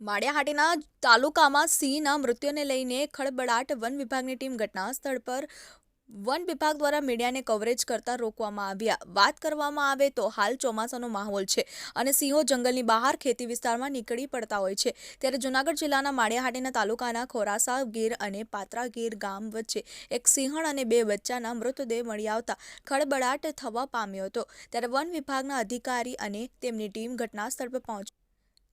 માળિયાહાટીના તાલુકામાં સિંહના મૃત્યુને લઈને ખળબળાટ વન વિભાગની ટીમ ઘટના સ્થળ પર વન વિભાગ દ્વારા મીડિયાને કવરેજ કરતા રોકવામાં આવ્યા. વાત કરવામાં આવે તો હાલ ચોમાસાનો માહોલ છે અને સિંહો જંગલની બહાર ખેતી વિસ્તારમાં નીકળી પડતા હોય છે. ત્યારે જૂનાગઢ જિલ્લાના માળિયાહાટીના તાલુકાના ખોરાસા ગીર અને પાત્રા ગીર ગામ વચ્ચે એક સિંહણ અને બે બચ્ચાના મૃતદેહ મળી આવતા ખળબળાટ થવા પામ્યો હતો. ત્યારે વન વિભાગના અધિકારી અને તેમની ટીમ ઘટના સ્થળ પર પહોંચી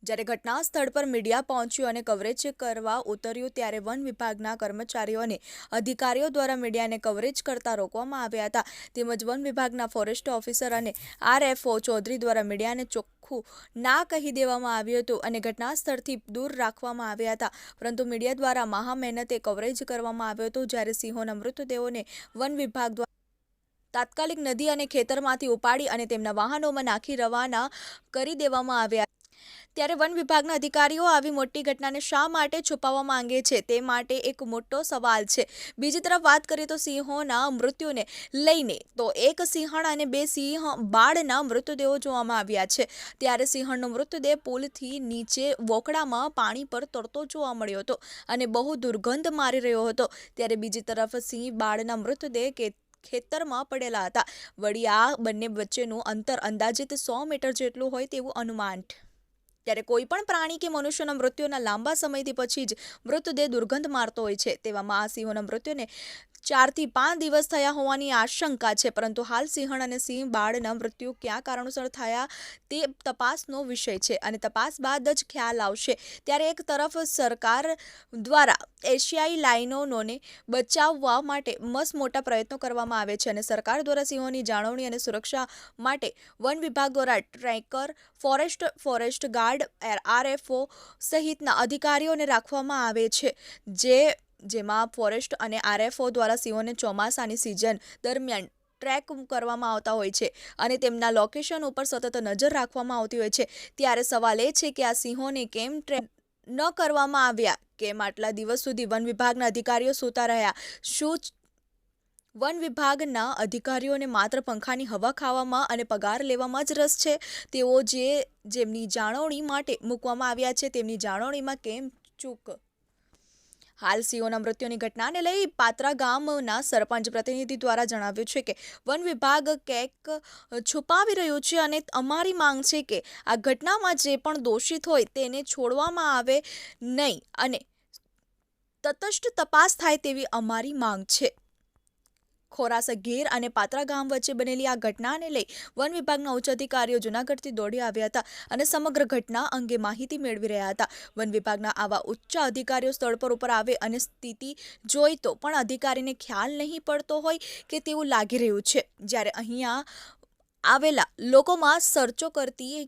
જ્યારે ઘટના સ્થળ પર મીડિયા પહોંચ્યું અને કવરેજ કરવા ઉતર્યું, ત્યારે વન વિભાગના કર્મચારીઓ અને અધિકારીઓ દ્વારા મીડિયાને કવરેજ કરતા રોકવામાં આવ્યા હતા. તેમજ વન વિભાગના ફોરેસ્ટ ઓફિસર અને આરએફઓ ચૌધરી દ્વારા મીડિયાને ચોખ્ખું ના કહી દેવામાં આવ્યું હતું અને ઘટના સ્થળથી દૂર રાખવામાં આવ્યા હતા. પરંતુ મીડિયા દ્વારા મહા મહેનતે કવરેજ કરવામાં આવ્યું હતું, જ્યારે સિંહોના મૃતદેહોને વન વિભાગ દ્વારા તાત્કાલિક નદી અને ખેતરમાંથી ઉપાડી અને તેમના વાહનોમાં નાખી રવાના કરી દેવામાં આવ્યા ત્યારે વન વિભાગના અધિકારીઓ આવી મોટી ઘટનાને શા માટે છુપાવવા માંગે છે તે માટે એક મોટો સવાલ છે. બીજી તરફ વાત કરીએ તો સિંહોના મૃત્યુને લઈને તો એક સિંહણ અને બે સિંહ બાળના મૃતદેહો જોવામાં આવ્યા છે. ત્યારે સિંહણનો મૃતદેહ પુલથી નીચે વોકડામાં પાણી પર તરતો જોવા મળ્યો હતો અને બહુ દુર્ગંધ મારી રહ્યો હતો. ત્યારે બીજી તરફ સિંહ બાળના મૃતદેહ કે ખેતરમાં પડેલા હતા. વળી આ બંને વચ્ચેનું અંતર અંદાજિત સો મીટર જેટલું હોય તેવું અનુમાન ત્યારે કોઈ પણ પ્રાણી કે મનુષ્યના મૃત્યુના લાંબા સમયથી પછી જ મૃતદેહ દુર્ગંધ મારતો હોય છે. તેવામાં આ સિંહોના મૃત્યુને ચારથી પાંચ દિવસ થયા હોવાની આશંકા છે, પરંતુ હાલ સિંહણ અને સિંહ બાળના મૃત્યુ ક્યાં કારણોસર થયા તે તપાસનો વિષય છે અને તપાસ બાદ જ ખ્યાલ આવશે. ત્યારે એક તરફ સરકાર દ્વારા એશિયાઈ લાઇનોને બચાવવા માટે મસ્ત મોટા પ્રયત્નો કરવામાં આવે છે અને સરકાર દ્વારા સિંહોની જાળવણી અને સુરક્ષા માટે વન વિભાગ દ્વારા tracker, forest forest guard RFO સહિતના અધિકારીઓને રાખવામાં આવે છે, જે જેમાં ફોરેસ્ટ અને આરએફઓ દ્વારા સિંહોને ચોમાસાની સિઝન દરમિયાન ટ્રેક કરવામાં આવતા હોય છે અને તેમના લોકેશન ઉપર સતત નજર રાખવામાં આવતી હોય છે. ત્યારે સવાલ એ છે કે આ સિંહોને કેમ ટ્રેક ન કરવામાં આવ્યા? કેમ આટલા દિવસ સુધી વન વિભાગના અધિકારીઓ સૂતા રહ્યા? શું વન વિભાગના અધિકારીઓને માત્ર પંખાની હવા ખાવામાં અને પગાર લેવામાં જ રસ છે? તેઓ જે જેમની જાળવણી માટે મૂકવામાં આવ્યા છે તેમની જાળવણીમાં કેમ ચૂક હાલ સિંહોના મૃત્યુની ઘટનાને લઈ પાત્રા ગામના સરપંચ પ્રતિનિધિ દ્વારા જણાવ્યું છે કે વન વિભાગ કેક છુપાવી રહ્યું છે અને અમારી માંગ છે કે આ ઘટનામાં જે પણ દોષિત હોય તેને છોડવામાં આવે નહીં અને તટસ્થ તપાસ થાય તેવી અમારી માંગ છે. ખોરાસા ગીર અને પાત્રા ગામ વચ્ચે બનેલી આ ઘટનાને લઈ વન વિભાગના ઉચ્ચ અધિકારીઓ જૂનાગઢથી દોડી આવ્યા હતા અને સમગ્ર ઘટના અંગે માહિતી મેળવી રહ્યા હતા. વન વિભાગના આવા ઉચ્ચ અધિકારીઓ સ્થળ પર ઉપર આવે અને સ્થિતિ જોઈ તો પણ અધિકારીને ખ્યાલ નહીં પડતો હોય કે તેવું લાગી રહ્યું છે. જ્યારે અહીંયા આવેલા લોકોમાં સર્ચો કરતી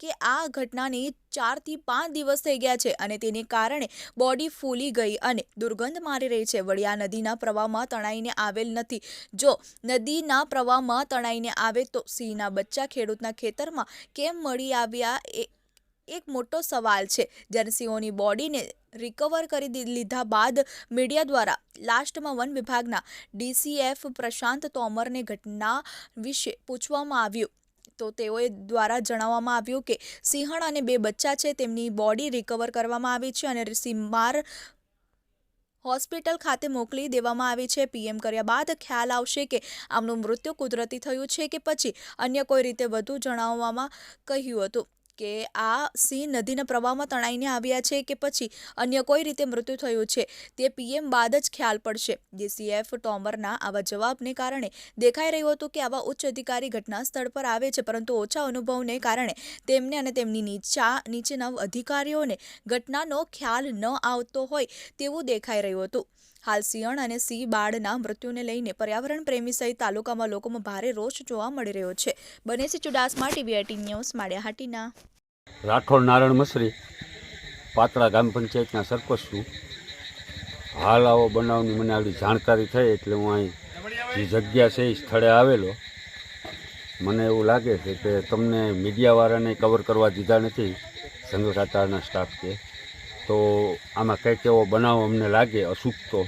કે આ ઘટનાની ચારથી પાંચ દિવસ થઈ ગયા છે અને તેને કારણે બોડી ફૂલી ગઈ અને દુર્ગંધ મારી રહી છે. આ નદીના પ્રવાહમાં તણાઈને આવેલ નથી. જો નદીના પ્રવાહમાં તણાઈને આવે તો સિંહના બચ્ચા ખેડૂતના ખેતરમાં કેમ મળી આવ્યા એ એક મોટો સવાલ છે. જ્યારે સિંહોની બોડીને રિકવર કરી લીધા બાદ મીડિયા દ્વારા લાસ્ટમાં વન વિભાગના ડીસીએફ પ્રશાંત તોમરને ઘટના વિશે પૂછવામાં આવ્યું. તો તેઓએ દ્વારા જણાવવામાં આવ્યું કે સિંહણ અને બે બચ્ચા છે, તેમની બોડી રિકવર કરવામાં આવી છે અને સીમાર હોસ્પિટલ ખાતે મોકલી દેવામાં આવી છે. પીએમ કર્યા બાદ ખ્યાલ આવશે કે આમનું મૃત્યુ કુદરતી થયું છે કે પછી અન્ય કોઈ રીતે વધુ જણાવવામાં કહ્યું હતું. કે આ સિંહ નદીના પ્રવાહમાં તણાઈને આવ્યા છે કે પછી અન્ય કોઈ રીતે મૃત્યુ થયું છે, તે પીએમ બાદ જ ખ્યાલ પડશે. ડીસીએફ ટોમરના આવા જવાબને કારણે દેખાઈ રહ્યું હતું કે આવા ઉચ્ચ અધિકારી ઘટના સ્થળ પર આવે છે, પરંતુ ઓછા અનુભવને કારણે તેમને અને તેમની નીચા, નીચેના અધિકારીઓને ઘટનાનો ખ્યાલ ન આવતો હોય તેવું દેખાઈ રહ્યું હતું. હાલ સિંહણ અને સિંહ બાળના મૃત્યુને લઈને પર્યાવરણ પ્રેમી સહિત તાલુકામાં લોકોમાં ભારે રોષ જોવા મળી રહ્યો છે. બને છે ચુડાસમા ટીવીઆઈટી ન્યૂઝ માળિયાહાટીના રાઠોડ નારાયણ મસરી પાત્રા ગ્રામ પંચાયતના સરપંચ છું. હાલ આવો બનાવની મને આવડી જાણકારી થઈ એટલે હું અહીં જે જગ્યા છે એ સ્થળે આવેલો. મને એવું લાગે છે કે તમને મીડિયાવાળાને કવર કરવા દીધા નથી, સંઘ ખાતાના સ્ટાફ કે. તો આમાં કંઈક એવો બનાવ અમને લાગે અસૂકતો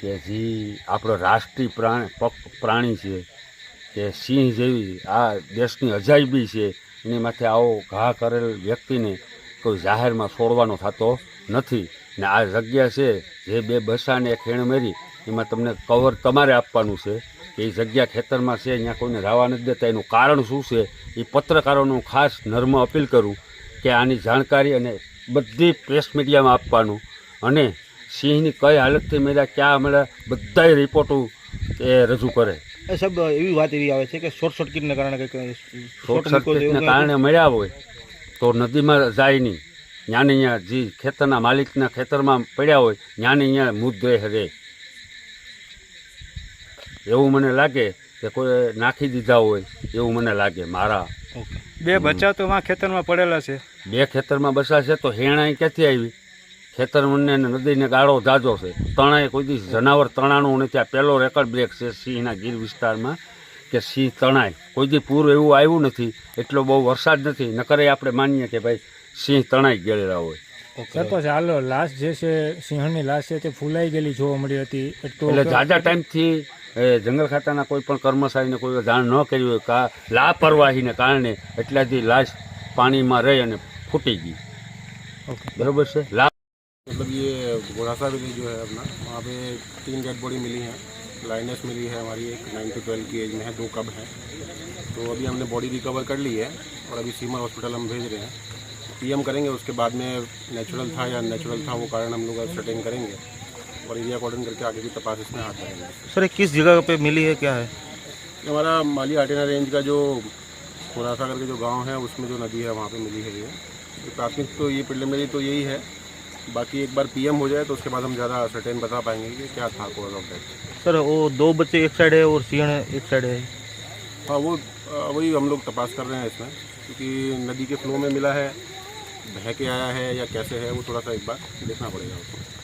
કે જે, આપણો રાષ્ટ્રીય પ્રાણી, પક, પ્રાણી છે, કે સિંહ જેવી, આ દેશની અજાયબી છે, એની માથે આવો ઘા કરેલ વ્યક્તિને કોઈ જાહેરમાં છોડવાનો થતો નથી. ને આ જગ્યા છે, જે બે બસાને ખેણ મેરી, એમાં તમને કવર તમારે આપવાનું છે, કે એ જગ્યા ખેતરમાં છે, અહીંયા કોઈને રહેવા નથી દેતા, એનું કારણ શું છે? એ પત્રકારોનું ખાસ નર્મ અપીલ કરું, કે આની જાણકારી અને બધી પ્રેસ મીડિયામાં આપવાનું. અને સિંહની કઈ હાલતથી મળ્યા ક્યાં મળ્યા બધાય રિપોર્ટો એ રજૂ કરે. એ સાહેબ એવી વાત એવી આવે છે કે શોર્ટ સર્કિટને કારણે કંઈક શોર્ટ સર્કિટને કારણે મળ્યા હોય તો નદીમાં જાય નહીં. ત્યાંને અહીંયા જે ખેતરના માલિકના ખેતરમાં પડ્યા હોય ત્યાંને અહીંયા મૃતદેહ રહે. એવું મને લાગે કે કોઈ નાખી દીધા હોય એવું મને લાગે મારા બે બચ્ચા તો માં ખેતરમાં પડેલા છે. બે ખેતરમાં બસાશે તો હેણાઈ ક્યાંથી આવી? ખેતર મને નદીને ગાળો જાજો છે. તણાએ કોઈ દિવસ જનાવર તણાનું નથી. આ પહેલો રેકર્ડ બ્રેક છે સિંહના ગીર વિસ્તારમાં કે સિંહ તણાય. કોઈ દી પૂર એવું આવ્યું નથી. એટલો બહુ વરસાદ નથી. નકરે આપણે માનીએ કે ભાઈ સિંહ તણાઈ ગયેલા હોય. ચાલો સરપંચ હાલો લાશ જે છે સિંહની લાશ છે તે ફૂલાઈ ગયેલી જોવા મળી હતી. એટલે જાજા ટાઈમથી એ જંગલ ખાતાના કોઈ પણ કર્મચારીને કોઈ જાણ ન કરી હોય કા લાપરવાહીને કારણે એટલાથી લાશ પાણીમાં રહી અને ફૂટી ગઈ ઓકે બરોબર છે લા मतलब ये घोड़ासा विलेज जो है अपना वहाँ पे तीन डेड बॉडी मिली हैं लाइनेस मिली है हमारी एक नाइन टू ट्वेल्व की एज में है दो कब हैं तो अभी हमने बॉडी रिकवर कर ली है और अभी सीमर हॉस्पिटल हम भेज रहे हैं पीएम करेंगे उसके बाद में नेचुरल था या नेचुरल था वो कारण हम लोग सर्टेन करेंगे और एरिया अकॉर्डिंग करके आगे की तपास इसमें हाथ धरेंगे सर किस जगह पे मिली है क्या है? हमारा माली आटेना रेंज का जो घोड़ासा करके जो गाँव है उसमें जो नदी है वहाँ पे मिली है ये। तो प्राथमिक तो ये प्रिलिमिनरी तो यही है। बाकी एक बार पीएम हो जाए तो उसके बाद हम ज़्यादा सर्टेन बता पाएँगे कि क्या था कॉज ऑफ़ डेथ सर वो दो बच्चे एक साइड है और सिंहण एक साइड है। हाँ वो वही हम लोग तपास कर रहे हैं इसमें क्योंकि नदी के फ्लो में मिला है बह के आया है या कैसे है वो थोड़ा सा एक बार देखना पड़ेगा उसको।